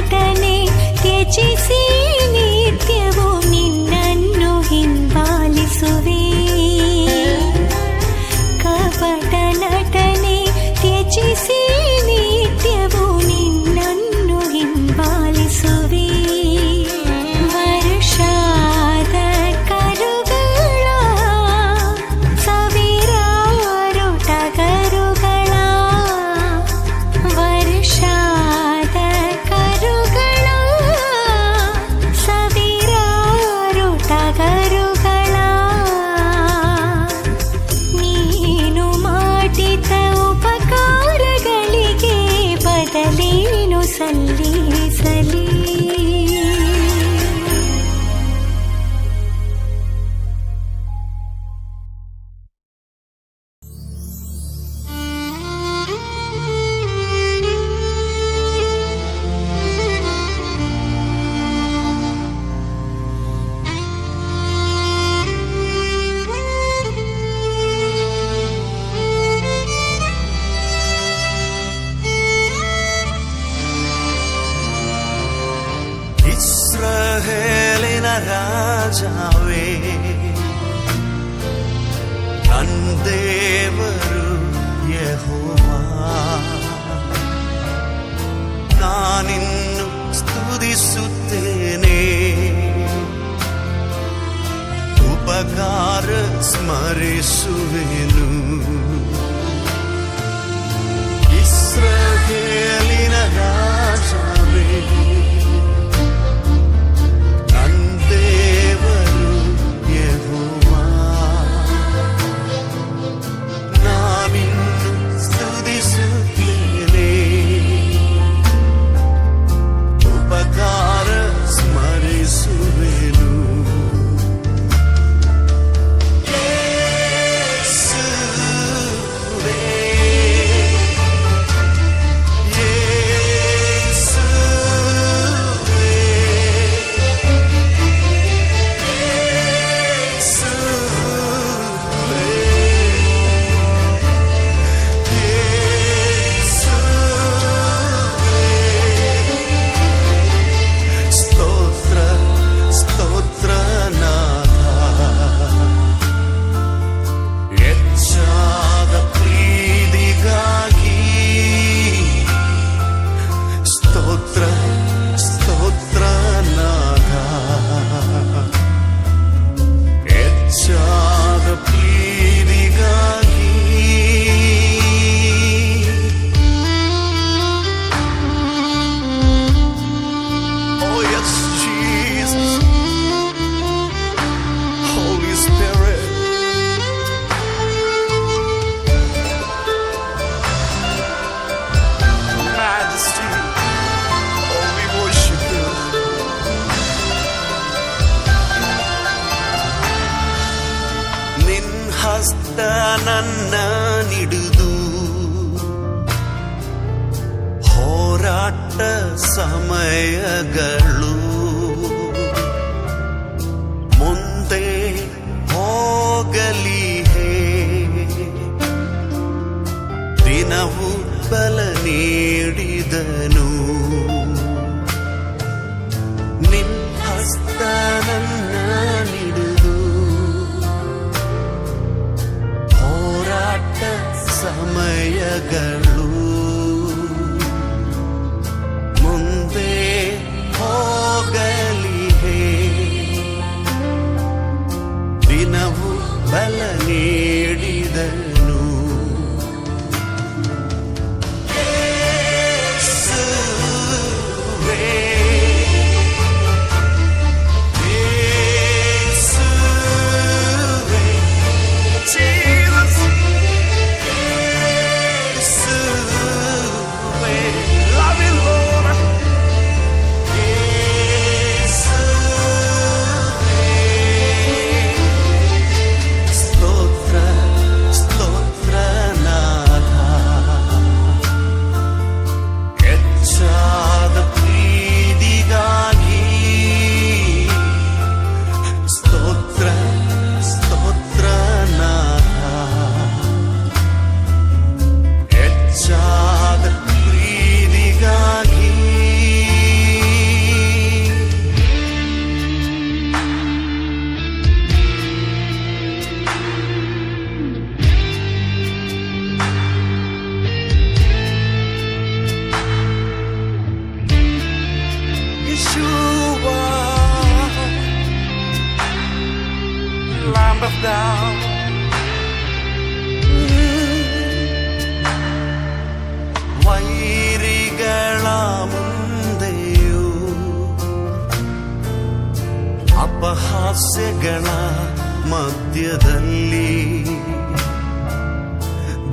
ಸ್ತುತಿಸತಕನೆ ಕೆಚಿಸಿ ನಿತ್ಯವೂ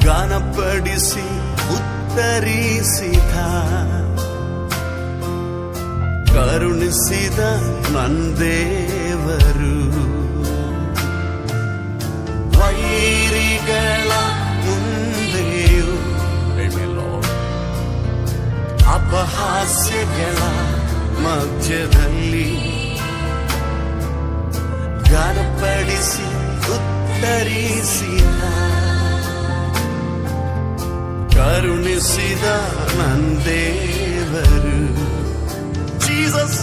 ಗಾನಪಡಿಸಿ ಉತ್ತರಿಸಿದ. ಕರುಣಿಸಿದ ನಂದೇವರು. ವೈರಿಗಳ ಅಪಹಾಸ್ಯಗಳ ಮಧ್ಯದಲ್ಲಿ ಗಾನಪಡಿಸಿ ಉತ್ತರಿಸಿದ. ಕರುಣಿಸಿದ ನಂದೇವರು ಜೀಸಸ್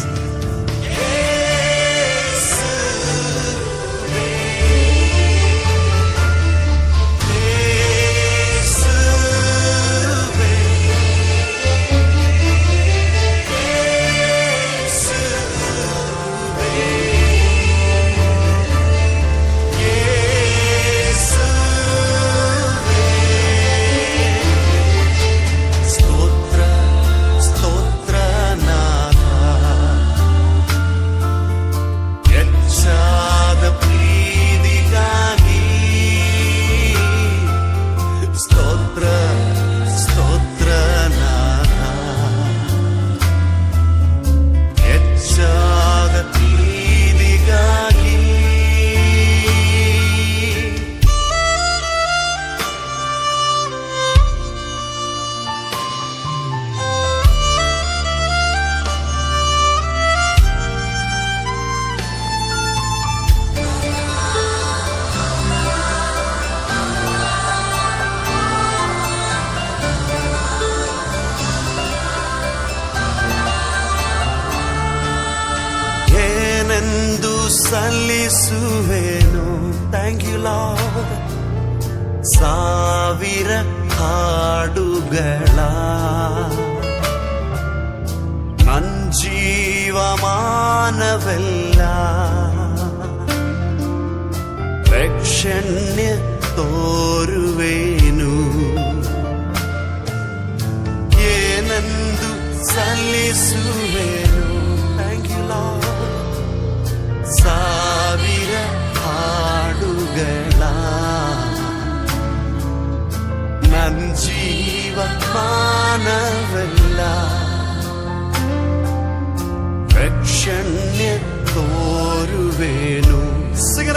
മാനവെല്ലാം രക്ഷണ്യത്തോരുവേനു ഏനന്തു സല്ലിസുവേനു. താങ്ക് യു ലോർഡ് സാവിര ആടുകളാ നൻ ജീവമാനവെല്ലാം ക്ഷണ്യത്തോരുവേനു സിംഗ്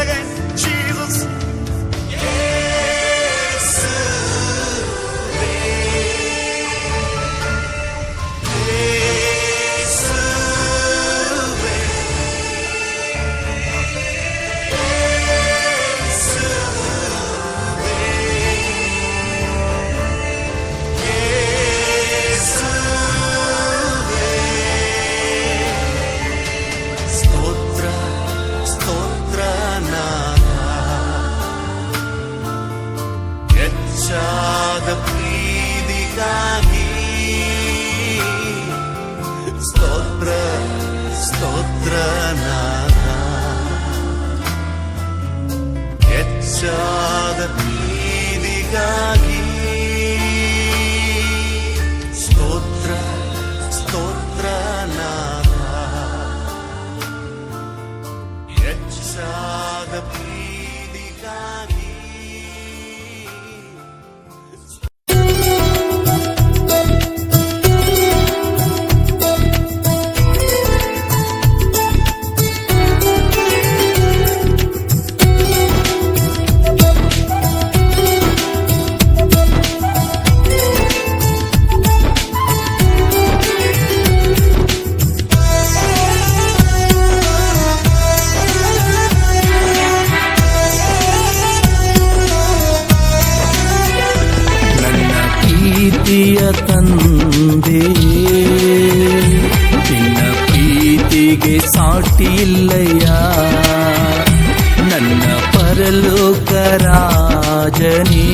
ಪ್ರೀತಿಯ ತಂದೆ. ನಿನ್ನ ಪ್ರೀತಿಗೆ ಸಾಟಿ ಇಲ್ಲಯ್ಯ. ನನ್ನ ಪರಲೋಕ ರಾಜನೇ.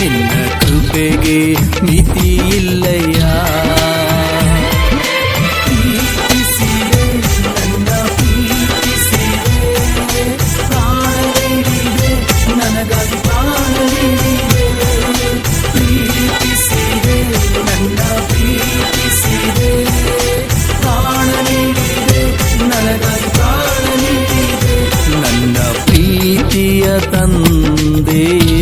ನಿನ್ನ ಕೃಪೆಗೆ ಮಿತಿ ಪ್ರೀತಿಯ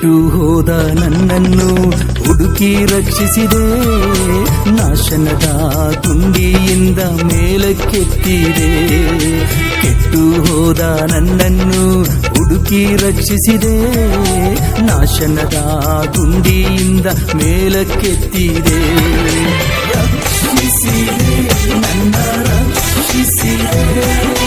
ಕೆಟ್ಟು ಹೋದ ನನ್ನನ್ನು ಹುಡುಕಿ ರಕ್ಷಿಸಿದೆ. ನಾಶನದ ತುಂಡಿಯಿಂದ ಮೇಲಕ್ಕೆತ್ತಿದೆ. ಕೆಟ್ಟು ಹೋದ ನನ್ನನ್ನು ಹುಡುಕಿ ರಕ್ಷಿಸಿದೆ. ನಾಶನದ ತುಂಡಿಯಿಂದ ಮೇಲಕ್ಕೆತ್ತಿದೆ. ರಕ್ಷಿಸಿದೆ, ನನ್ನ ರಕ್ಷಿಸಿದೆ.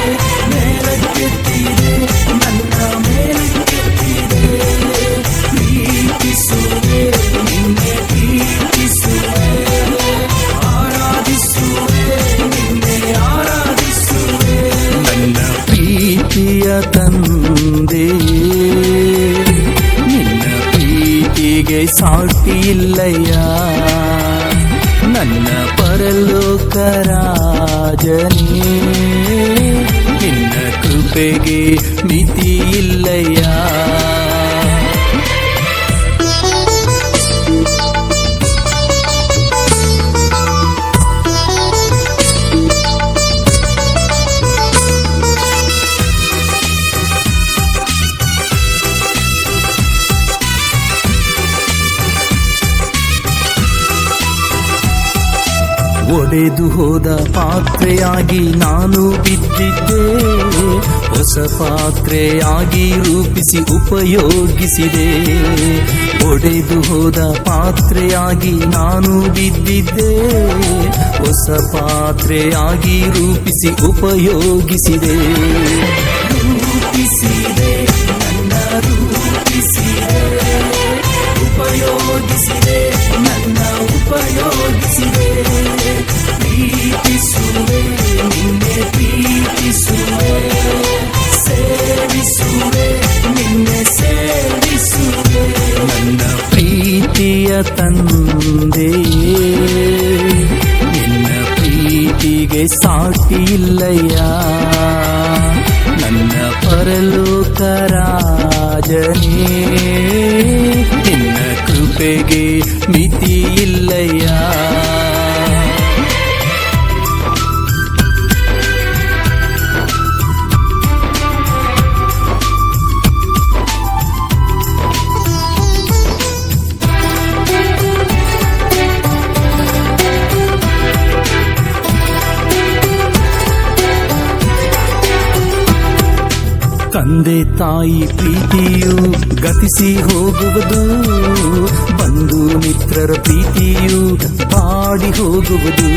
ಸಾಟಿ ಇಲ್ಲಯ್ಯ. ನನ್ನ ಪರಲೋಕ ರಾಜನೇ ನಿನ್ನ ಕೃಪೆಗೆ ಮಿತಿ ಇಲ್ಲಯ್ಯ ಒಡೆದು ಹೋದ ಪಾತ್ರೆಯಾಗಿ ನಾನು ಬಿದ್ದಿದ್ದೆ. ಹೊಸ ಪಾತ್ರೆಯಾಗಿ ರೂಪಿಸಿ ಉಪಯೋಗಿಸಿದೆ. ಒಡೆದು ಹೋದ ಪಾತ್ರೆಯಾಗಿ ನಾನು ಬಿದ್ದಿದ್ದೆ. ಹೊಸ ಪಾತ್ರೆಯಾಗಿ ರೂಪಿಸಿ ಉಪಯೋಗಿಸಿದೆ. ರೂಪಿಸಿದೆ, ನನ್ನ ತಂದೆ. ನಿನ್ನ ಪ್ರೀತಿಗೆ ಸಾಟಿ ಇಲ್ಲಯ್ಯ. ನನ್ನ ಪರಲೋಕ ರಾಜನೇ. ನಿನ್ನ ಕೃಪೆಗೆ ಮಿತಿ ತಾಯಿ ಪ್ರೀತಿಯು ಗತಿಸಿ ಹೋಗುವುದು. ಬಂಧು ಮಿತ್ರರ ಪ್ರೀತಿಯು ಪಾಡಿ ಹೋಗುವುದು.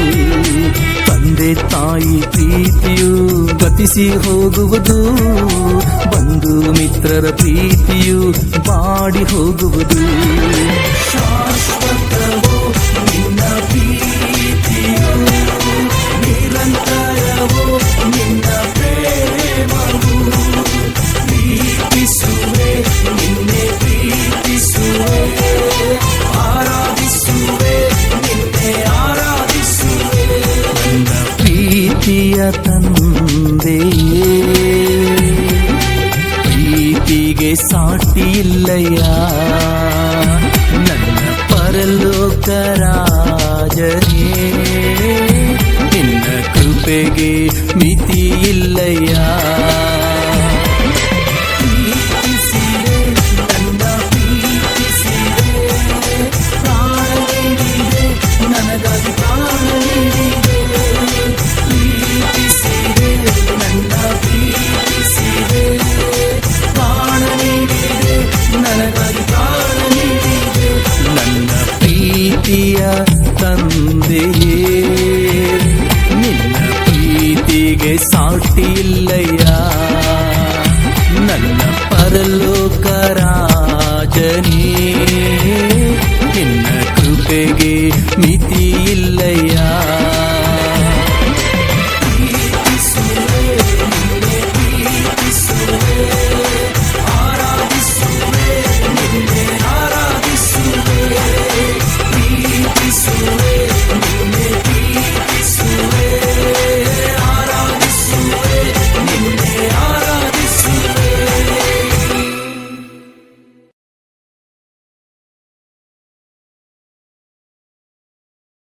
ತಂದೆ ತಾಯಿ ಪ್ರೀತಿಯು ಗತಿಸಿ ಹೋಗುವುದು. ಬಂಧು ಮಿತ್ರರ ಪ್ರೀತಿಯು ಪಾಡಿ ಹೋಗುವುದು. ಶಾಶ್ವತವೋ ತಂದೆಯೇ ಪ್ರೀತಿಗೆ ಸಾಟಿ ಇಲ್ಲಯ್ಯ ನನ್ನ ಪರಲೋಕ ರಾಜನೇ. ನಿನ್ನ ಕೃಪೆಗೆ ಮಿತಿ ಇಲ್ಲಯ್ಯ ಪ್ರೀತಿಗೆ ಸಾಟಿ ಇಲ್ಲಯ್ಯ ನನ್ನ ಪರಲೋಕ ರಾಜನೇ ನಿನ್ನ ಕೃಪೆಗೆ ಮಿತಿ